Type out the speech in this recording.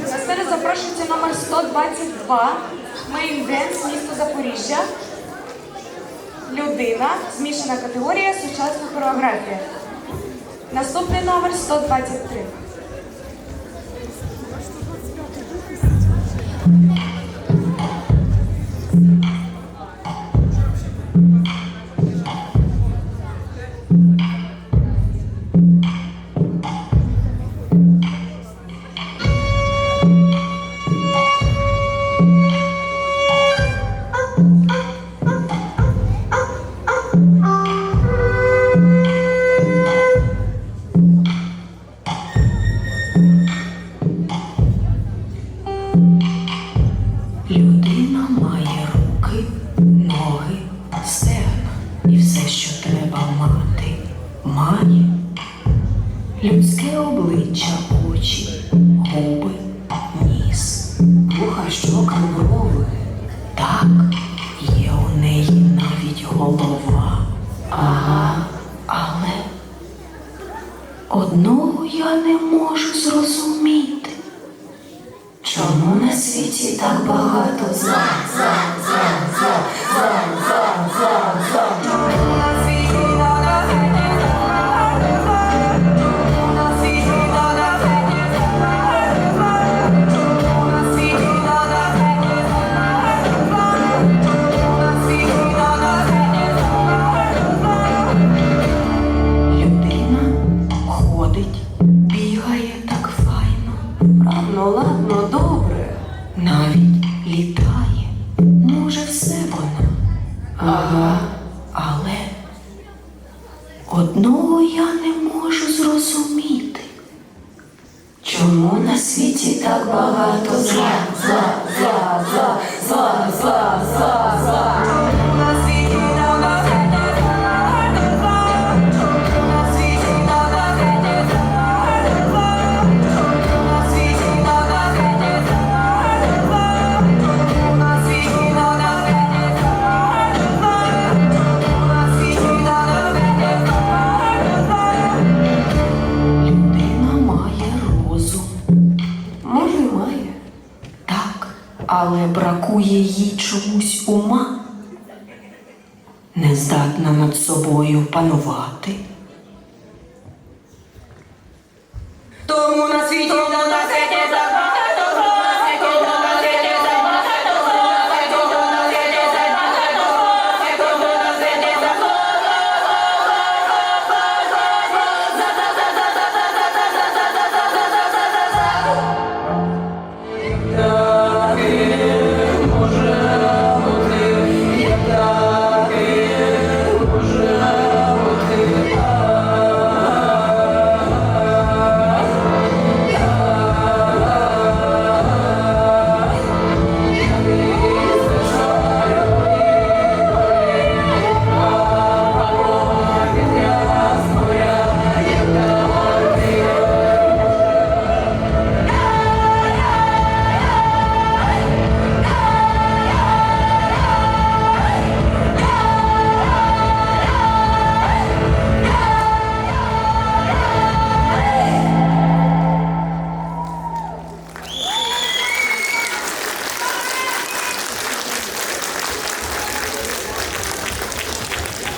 На сцену запрошується номер 122. Main Dance, місто Запоріжжя. Людина, змішана категорія, сучасна хореографія. Наступний номер 123. І все, що треба мати. Має людське обличчя, очі, губи, ніс, вуха, щоки, брови. Так, є у неї навіть голова. Ага, але одного я не можу зрозуміти. Чому на світі так багато зла, зла, зла, зла, Ладно, ладно, добре. Навіть літає. Може, все вона. Ага, але одного я не можу зрозуміти. Чому на світі так багато зла, зла, зла, зла, зла, зла, бракує їй чомусь ума. Не здатна над собою панувати. Тому на світі на світі